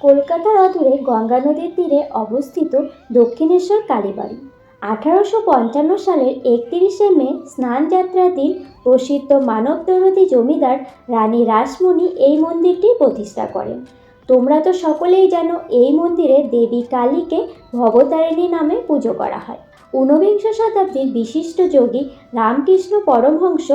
কলকাতার অদূরে গঙ্গা নদীর তীরে অবস্থিত দক্ষিণেশ্বর কালীবাড়ি আঠারোশো পঞ্চান্ন সালের একত্রিশে মে স্নানযাত্রার দিন প্রসিদ্ধ মানবদরদী জমিদার রানী রাসমণি এই মন্দিরটি প্রতিষ্ঠা করেন। তোমরা তো সকলেই জানো এই মন্দিরে দেবী কালীকে ভবতারিণী নামে পুজো করা হয়। ঊনবিংশ শতাব্দীর বিশিষ্ট যোগী রামকৃষ্ণ পরমহংস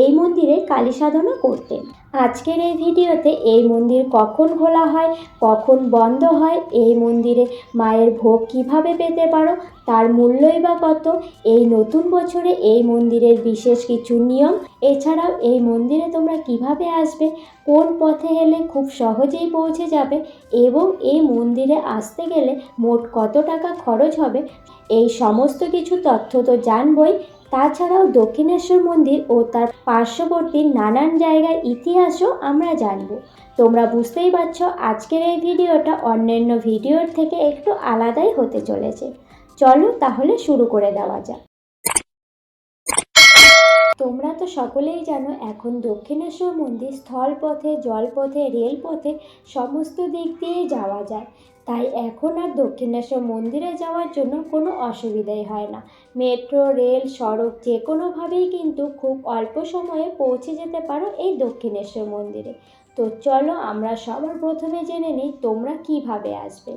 এই মন্দিরে কালী সাধনা করতেন। আজকের এই ভিডিওতে এই মন্দির কখন খোলা হয়, কখন বন্ধ হয়, এই মন্দিরে মায়ের ভোগ কীভাবে পেতে পারো, তার মূল্যই বা কত, এই নতুন বছরে এই মন্দিরের বিশেষ কিছু নিয়ম, এছাড়াও এই মন্দিরে তোমরা কীভাবে আসবে, কোন পথে এলে খুব সহজেই পৌঁছে যাবে, এবং এই মন্দিরে আসতে গেলে মোট কত টাকা খরচ হবে, এই সমস্ত কিছু তথ্য তো জানবই তাছাড়াও দক্ষিণেশ্বর মন্দির ও তার পার্শ্ববর্তী নানান জায়গার ইতিহাসও আমরা জানব। তোমরা বুঝতেই পারছ আজকের এই ভিডিওটা অন্যান্য ভিডিওর থেকে একটু আলাদাই হতে চলেছে। চলো তাহলে শুরু করে দেওয়া যাক। তোমরা তো সকলেই জানো এখন দক্ষিণেশ্বর মন্দির স্থলপথে, জলপথে, রেলপথে সমস্ত দিক দিয়েই যাওয়া যায়। তাই এখন আর দক্ষিণেশ্বর মন্দিরে যাওয়ার জন্য কোনো অসুবিধাই হয় না। মেট্রো, রেল, সড়ক যে কোনোভাবেই কিন্তু খুব অল্প সময়ে পৌঁছে যেতে পারো এই দক্ষিণেশ্বর মন্দিরে। তো চলো আমরা সবার প্রথমে জেনে নিই তোমরা কীভাবে আসবে।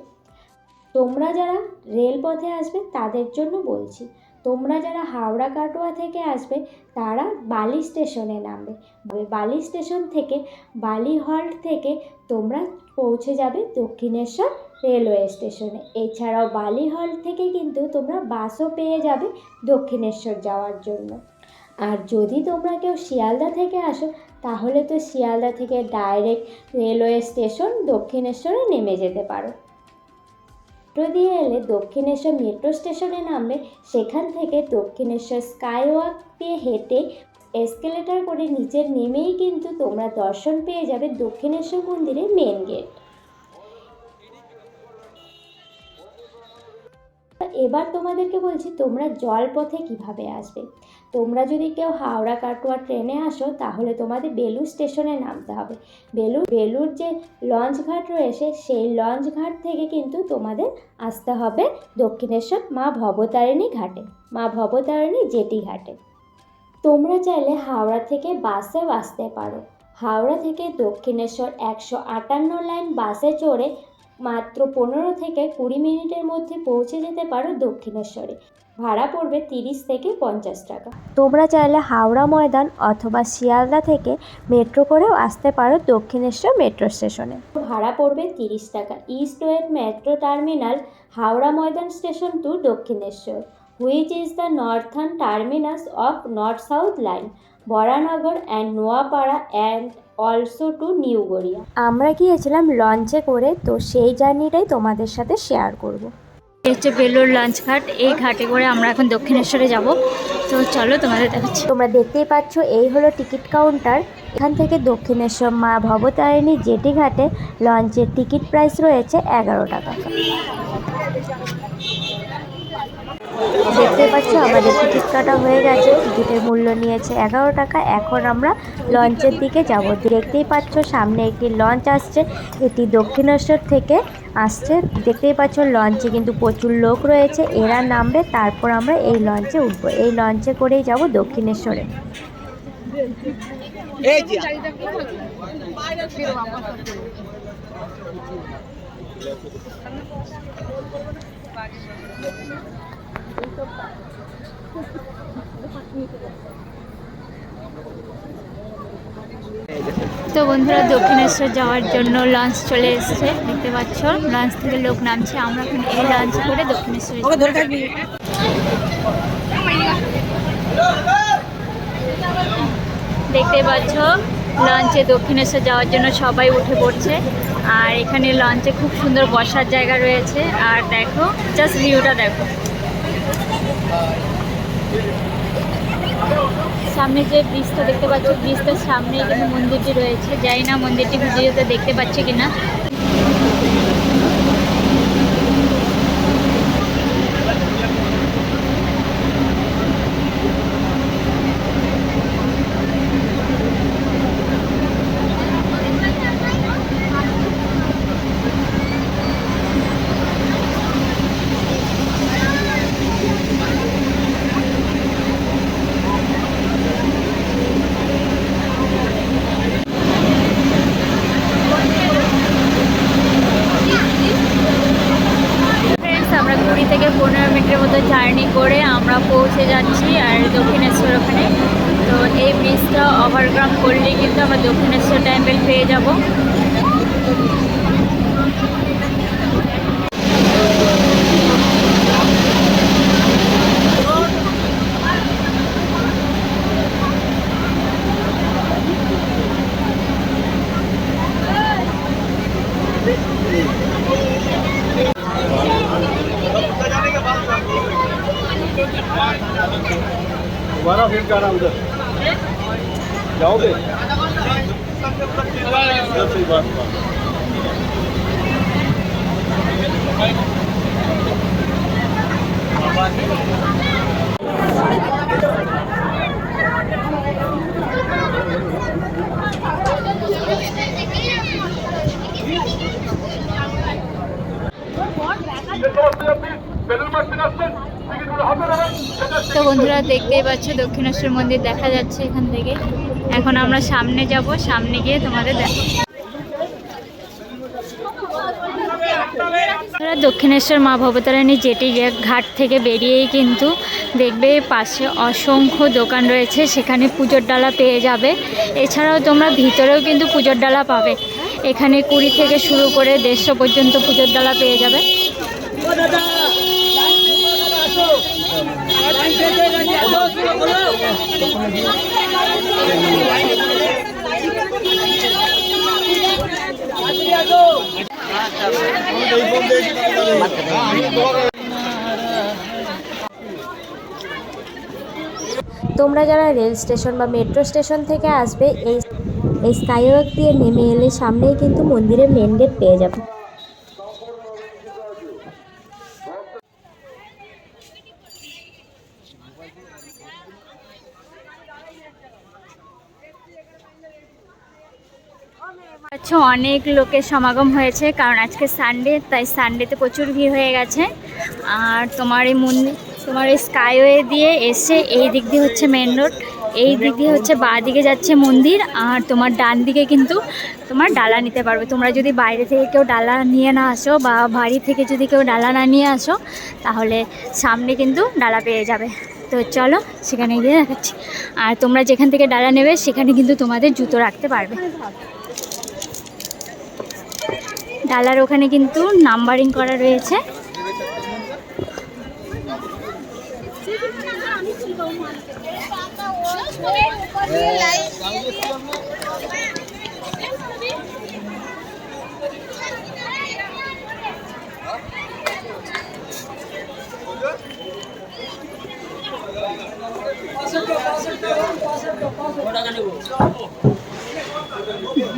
তোমরা যারা রেলপথে আসবে তাদের জন্য বলছি, তোমরা যারা হাওড়া কাটোয়া থেকে আসবে তারা বালি স্টেশনে নামবে। বালি স্টেশন থেকে বালি হল্ট থেকে তোমরা পৌঁছে যাবে দক্ষিণেশ্বর রেলওয়ে স্টেশনে। এছাড়াও বালি হল্ট থেকে কিন্তু তোমরা বাসও পেয়ে যাবে দক্ষিণেশ্বর যাওয়ার জন্য। আর যদি তোমরা কেউ শিয়ালদা থেকে আসো, তাহলে তো শিয়ালদা থেকে ডাইরেক্ট রেলওয়ে স্টেশন দক্ষিণেশ্বরে নেমে যেতে পারো। মেট্রো দিয়ে এলে দক্ষিণেশ্বর মেট্রো স্টেশনে নামবে, সেখান থেকে দক্ষিণেশ্বর স্কাইওয়াক দিয়ে হেঁটে এসকেলেটার করে নিচে নেমেই কিন্তু তোমরা দর্শন পেয়ে যাবে দক্ষিণেশ্বর মন্দিরের মেন গেট এবার তোমাদেরকে বলছি, তোমরা জলপথে কীভাবে আসবে? তোমরা যদি কেউ হাওড়া কাটোয়া ট্রেনে আসো, তাহলে তোমাদের বেলুর স্টেশনে নামতে হবে। বেলুর বেলুর যে লঞ্চ ঘাট রয়েছে, সেই লঞ্চ ঘাট থেকে কিন্তু তোমাদের আসতে হবে দক্ষিণেশ্বর মা ভবতারিণী ঘাটে, মা ভবতারিণী জেটি ঘাটে। তোমরা চাইলে হাওড়া থেকে বাসেও আসতে পারো। হাওড়া থেকে দক্ষিণেশ্বর একশো আটান্ন লাইন বাসে চড়ে মাত্র পনেরো থেকে কুড়ি মিনিটের মধ্যে পৌঁছে যেতে পারো দক্ষিণেশ্বরে। ভাড়া পড়বে তিরিশ থেকে পঞ্চাশ টাকা। তোমরা চাইলে হাওড়া ময়দান অথবা শিয়ালদা থেকে মেট্রো করেও আসতে পারো দক্ষিণেশ্বর মেট্রো স্টেশনে। ভাড়া পড়বে তিরিশ টাকা। East west metro terminal Howrah Maidan station to Dakshineswar. Which is the northern terminus of north south line Baranagar and Noapara and also to new Garia আমরা গিয়েছিলাম লঞ্চে করে তো সেই জার্নিটাই তোমাদের সাথে শেয়ার করব। হচ্ছে বেলুর লঞ্চ ঘাট এই ঘাটে করে আমরা এখন দক্ষিণেশ্বরে যাব। তো চলো তোমাদের দেখাচ্ছি। তোমরা দেখতেই পাচ্ছ এই হলো টিকিট কাউন্টার এখান থেকে দক্ষিণেশ্বর মা ভবতারিণী জেটি ঘাটে লঞ্চের টিকিট প্রাইস রয়েছে এগারো টাকা। দেখতে পাচ্ছ, আমাদের টিকিট কাটা হয়ে গেছে। টিকিটের মূল্য নিয়েছে এগারো টাকা। এখন আমরা লঞ্চের দিকে যাব। দেখতেই পাচ্ছ, সামনে একটি লঞ্চ আসছে। এটি দক্ষিণেশ্বর থেকে আসছে। দেখতেই পাচ্ছ, লঞ্চে কিন্তু প্রচুর লোক রয়েছে। এরা নামবে, তারপর আমরা এই লঞ্চে উঠবো। এই লঞ্চে করেই যাব দক্ষিণেশ্বরে। তো বন্ধুরা দক্ষিণেশ্বর যাওয়ার জন্য লঞ্চ চলে এসেছে দেখতে পাচ্ছ। লঞ্চ থেকে লোক নামছে আমরা এখন এই লঞ্চ করে দক্ষিণেশ্বরে। দেখতে পাচ্ছ লঞ্চে দক্ষিণেশ্বর যাওয়ার জন্য সবাই উঠে পড়ছে। আর এখানে লঞ্চে খুব সুন্দর বসার জায়গা রয়েছে। আর দেখো জাস্ট ভিউটা দেখো। সামনে যে ব্রিজটা দেখতে পাচ্ছ, ব্রিজটার সামনে কিন্তু মন্দিরটি রয়েছে। যাই না মন্দিরটি ভিডিওতে দেখতে পাচ্ছি কিনা। বন্ধুরা দেখতেই পাচ্ছ, দক্ষিণেশ্বর মন্দির দেখা যাচ্ছে এখান থেকে। এখন আমরা সামনে যাব, সামনে গিয়ে তোমাদের দেখো দক্ষিণেশ্বর মা ভবতারিণী জেটি ঘাট থেকে বেরিয়েই কিন্তু দেখবে পাশে অসংখ্য দোকান রয়েছে, সেখানে পুজোর ডালা পেয়ে যাবে। এছাড়াও তোমরা ভিতরেও কিন্তু পুজোর ডালা পাবে। এখানে কুড়ি থেকে শুরু করে দেড়শো পর্যন্ত পুজোর ডালা পেয়ে যাবে। তোমরা যারা রেল স্টেশন বা মেট্রো স্টেশন থেকে আসবে, এই এই দিয়ে নেমে এলে সামনেই কিন্তু মন্দিরের মেন গেট পেয়ে যাবে। আচ্ছা অনেক লোকের সমাগম হয়েছে, কারণ আজকে সানডে তাই সানডেতে প্রচুর ভিড় হয়ে গেছে। আর তোমার এই মন্দির তোমার এই স্কাইওয়ে দিয়ে এসে এই দিক দিয়ে হচ্ছে মেন রোড এই দিক দিয়ে হচ্ছে বাঁ দিকে যাচ্ছে মন্দির, আর তোমার ডান দিকে কিন্তু তোমার ডালা নিতে পারবে। তোমরা যদি বাইরে থেকে কেউ ডালা নিয়ে না আসো বা বাড়ি থেকে যদি কেউ ডালা না নিয়ে আসো, তাহলে সামনে কিন্তু ডালা পেয়ে যাবে। তো চলো, সেখানে গিয়ে দেখাচ্ছি। আর তোমরা যেখান থেকে ডালা নেবে, সেখানে কিন্তু তোমাদের জুতো রাখতে পারবে। ডালার ওখানে কিন্তু নাম্বারিং করা রয়েছে।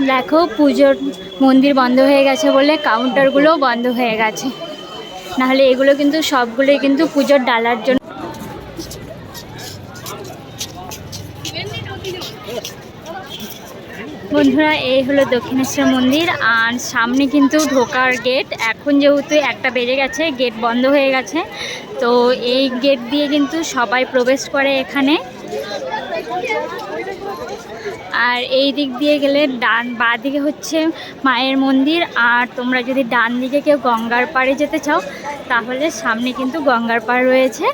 দেখো পুজোর মন্দির বন্ধ হয়ে গেছে বলে কাউন্টারগুলোও বন্ধ হয়ে গেছে। নাহলে এগুলো কিন্তু সবগুলোই কিন্তু পুজোর ডালার জন্য বন্ধুরা, এই হলো দক্ষিণেশ্বর মন্দির, আর সামনে কিন্তু ঢোকার গেট এখন যেহেতু একটা বেজে গেছে গেট বন্ধ হয়ে গেছে, তো এই গেট দিয়ে কিন্তু সবাই প্রবেশ করে এখানে। আর এই দিক দিয়ে গেলে ডান বাঁ দিকে হচ্ছে মায়ের মন্দির। আর তোমরা যদি ডান দিকে কেউ গঙ্গার পাড়ে যেতে চাও, তাহলে সামনে কিন্তু গঙ্গার পাড় রয়েছে।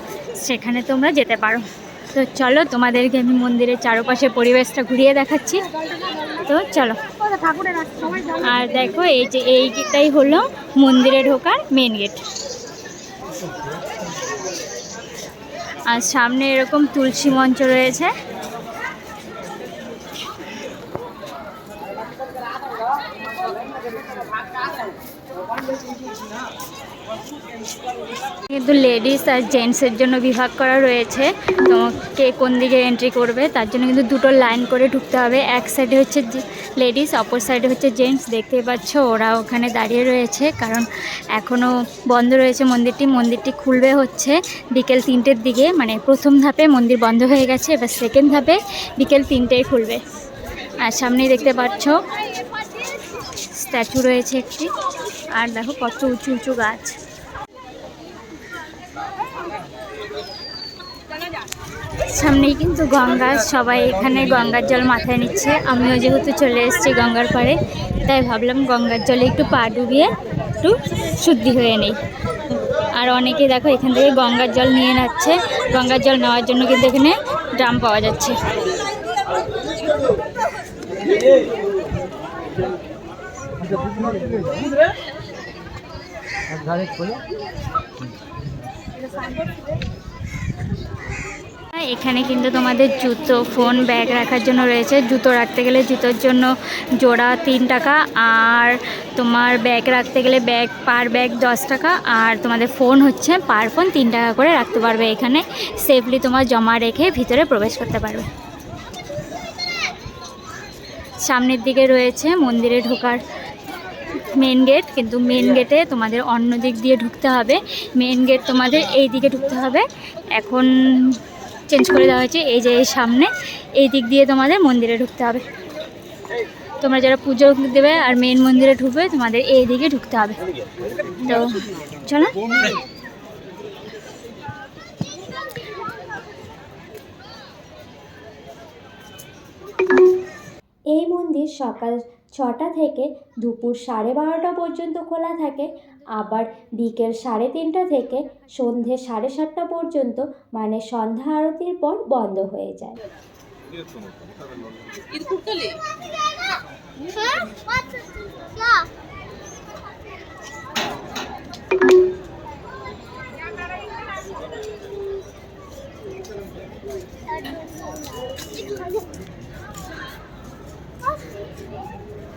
সেখানে তোমরা যেতে পারো। তো চলো, তোমাদেরকে আমি মন্দিরের চারপাশে পরিবেশটা ঘুরিয়ে দেখাচ্ছি। তো চলো। আর দেখো, এই যে এইটাই হলো মন্দিরে ঢোকার মেন গেট আর সামনে এরকম তুলসী মঞ্চ রয়েছে। কিন্তু লেডিস আর জেন্টসের জন্য বিভাগ করা রয়েছে। তো কে কোন দিকে এন্ট্রি করবে, তার জন্য কিন্তু দুটো লাইন করে ঢুকতে হবে। এক সাইডে হচ্ছে লেডিস অপর সাইডে হচ্ছে জেন্টস দেখতেই পাচ্ছ, ওরা ওখানে দাঁড়িয়ে রয়েছে। কারণ এখনও বন্ধ রয়েছে মন্দিরটি। মন্দিরটি খুলবে হচ্ছে বিকেল তিনটের দিকে। মানে প্রথম ধাপে মন্দির বন্ধ হয়ে গেছে, এবার সেকেন্ড ধাপে বিকেল তিনটেই খুলবে। আর সামনেই দেখতে পাচ্ছ স্ট্যাচু রয়েছে একটি। আর দেখো কত উঁচু উঁচু গাছ। সামনেই কিন্তু গঙ্গা, সবাই এখানে গঙ্গার জল মাথায় নিচ্ছে। আমিও যেহেতু চলে এসেছি গঙ্গার পাড়ে, তাই ভাবলাম গঙ্গার জলে একটু পা ডুবিয়ে একটু শুদ্ধি হয়ে নেই। আর অনেকে দেখো এখান থেকে গঙ্গার জল নিয়ে যাচ্ছে গঙ্গার জল নেওয়ার জন্য কিন্তু এখানে ড্রাম পাওয়া যাচ্ছে। এখানে কিন্তু তোমাদের জুতো ফোন ব্যাগ রাখার জন্য রয়েছে। জুতো রাখতে গেলে জুতোর জন্য জোড়া তিন টাকা আর তোমার ব্যাগ রাখতে গেলে ব্যাগ পার ব্যাগ দশ টাকা আর তোমাদের ফোন হচ্ছে পার ফোন তিন টাকা করে রাখতে পারবে। এখানে সেফলি তোমার জমা রেখে ভিতরে প্রবেশ করতে পারবে। সামনের দিকে রয়েছে মন্দিরে ঢোকার মেন গেট কিন্তু মেন গেটে তোমাদের অন্য দিক দিয়ে ঢুকতে হবে। মেন গেট তোমাদের এই দিকে ঢুকতে হবে। এখন চেঞ্জ করে দেওয়া হয়েছে। এই যে এই সামনে, এই দিক দিয়ে তোমাদের মন্দিরে ঢুকতে হবে। তোমরা যারা পুজো দেবে আর মেন মন্দিরে ঢুকবে, তোমাদের এই দিকে ঢুকতে হবে। তো চলো। এই মন্দির সকাল ছটা থেকে দুপুর সাড়ে বারোটা পর্যন্ত খোলা থাকে, আবার বিকেল সাড়ে তিনটা থেকে সন্ধে সাড়ে সাতটা পর্যন্ত মানে সন্ধ্যা আরতির পর বন্ধ হয়ে যায়।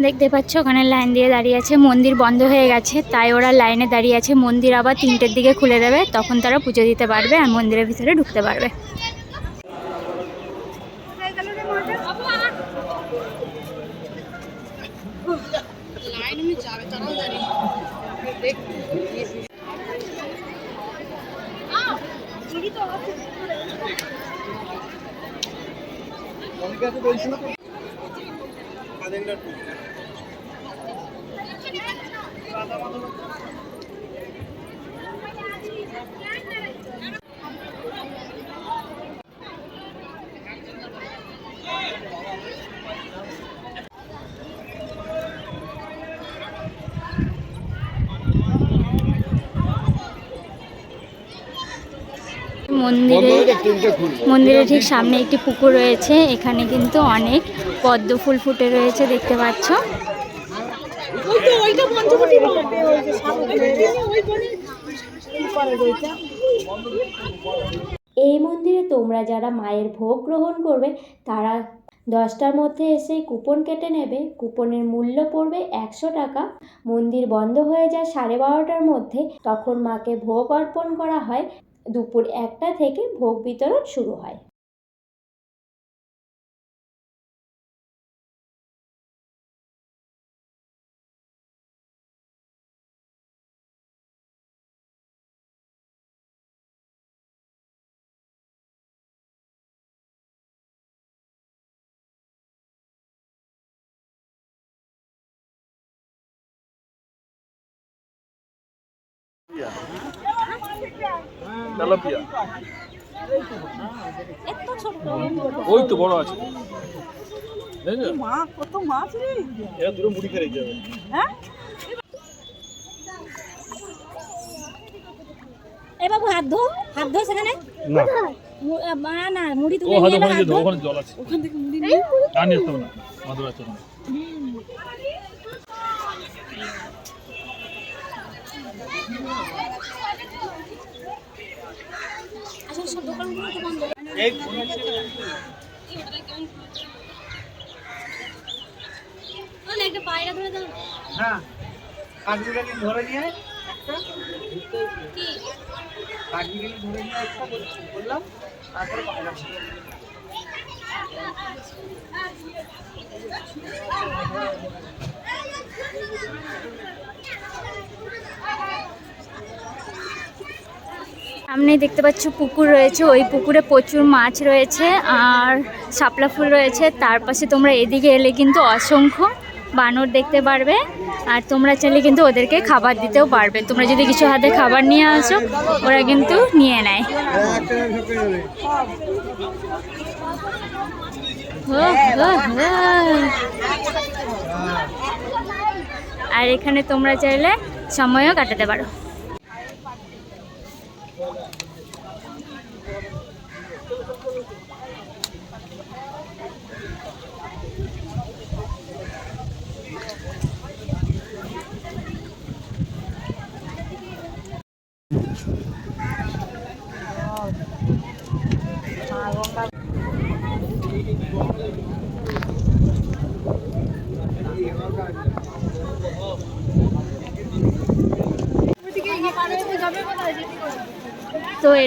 দেখতে পাচ্ছ, ওখানে লাইন দিয়ে দাঁড়িয়ে আছে। মন্দির বন্ধ হয়ে গেছে, তাই ওরা লাইনে দাঁড়িয়ে আছে। মন্দির আবার তিনটের দিকে খুলে দেবে, তখন তারা পুজো দিতে পারবে আর মন্দিরের ভিতরে ঢুকতে পারবে। মন্দিরে মন্দিরের ঠিক সামনে একটি পুকুর রয়েছে এখানে কিন্তু অনেক পদ্ম ফুল ফুটে রয়েছে দেখতে পাচ্ছ। এই মন্দিরে তোমরা যারা মায়ের ভোগ গ্রহণ করবে তারা দশটার মধ্যে এসে কুপন কেটে নেবে। কুপনের মূল্য পড়বে একশো টাকা। মন্দির বন্ধ হয়ে যায় সাড়ে বারোটার মধ্যে। তখন মাকে ভোগ অর্পণ করা হয়। দুপুর একটা থেকে ভোগ বিতরণ শুরু হয়। তেলাপিয়া। ওই তো বড় আছে? মা কত মাছ রে। এরা দুটো মুড়ি খেয়ে যাবে। হ্যাঁ? এ বাবু হাত ধো হাত ধো সেখানে। না। না মুড়ি নিয়ে হাত ধো ওখানে জল আছে। ওখান থেকে মুড়ি নিয়ে। না মাদুর আছে ওখানে। আসলে সব দোকানগুলো তো বন্ধ ওই একটা পায়রা ধরে দাও হ্যাঁ কাঠবিড়ালি ধরে নিয়ে একটা কাঠবিড়ালি ধরে নিয়ে বললাম তারপরে। সামনে দেখতে পাচ্ছ পুকুর রয়েছে, ওই পুকুরে প্রচুর মাছ রয়েছে আর শাপলা ফুল রয়েছে। তার পাশে তোমরা এদিকে এলে কিন্তু অসংখ্য বানর দেখতে পারবে আর তোমরা চাইলে কিন্তু ওদেরকে খাবার দিতেও পারবে। তোমরা যদি কিছু হাতে খাবার নিয়ে আসো, ওরা কিন্তু নিয়ে নেয়। আর এখানে তোমরা চাইলে সময়ও কাটাতে পারো।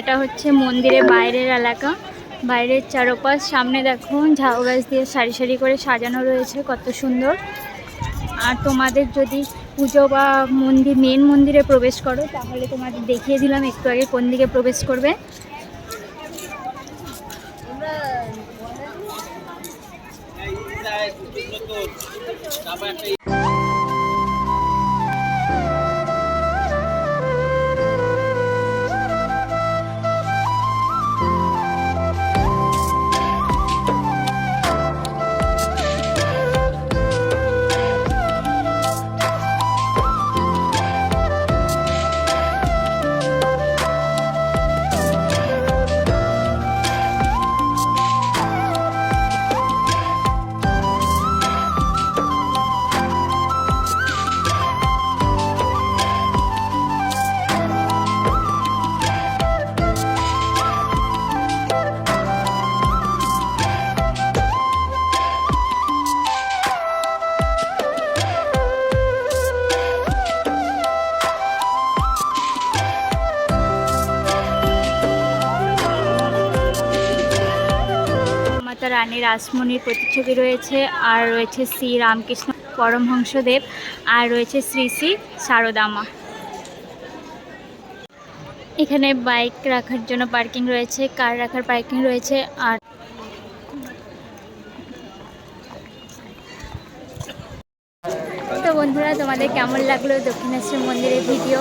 এটা হচ্ছে মন্দিরের বাইরের এলাকা। বাইরের চারোপাশ, সামনে দেখো ঝাউ গাছ দিয়ে সারি সারি করে সাজানো রয়েছে, কত সুন্দর। আর তোমাদের যদি পুজো বা মন্দির মেন মন্দিরে প্রবেশ করো, তাহলে তোমাদের দেখিয়ে দিলাম, একটু আগে কোন দিকে প্রবেশ করবে। রানী রাসমণির প্রতিচ্ছবি রয়েছে, আর রয়েছে শ্রী রামকৃষ্ণ পরমহংসদেব, আর রয়েছে শ্রী শ্রী শারদামা এখানে বাইক রাখার জন্য পার্কিং রয়েছে, কার রাখার পার্কিং রয়েছে, আর তো বন্ধুরা, তোমাদের কেমন লাগল দক্ষিণেশ্বর মন্দিরের ভিডিও?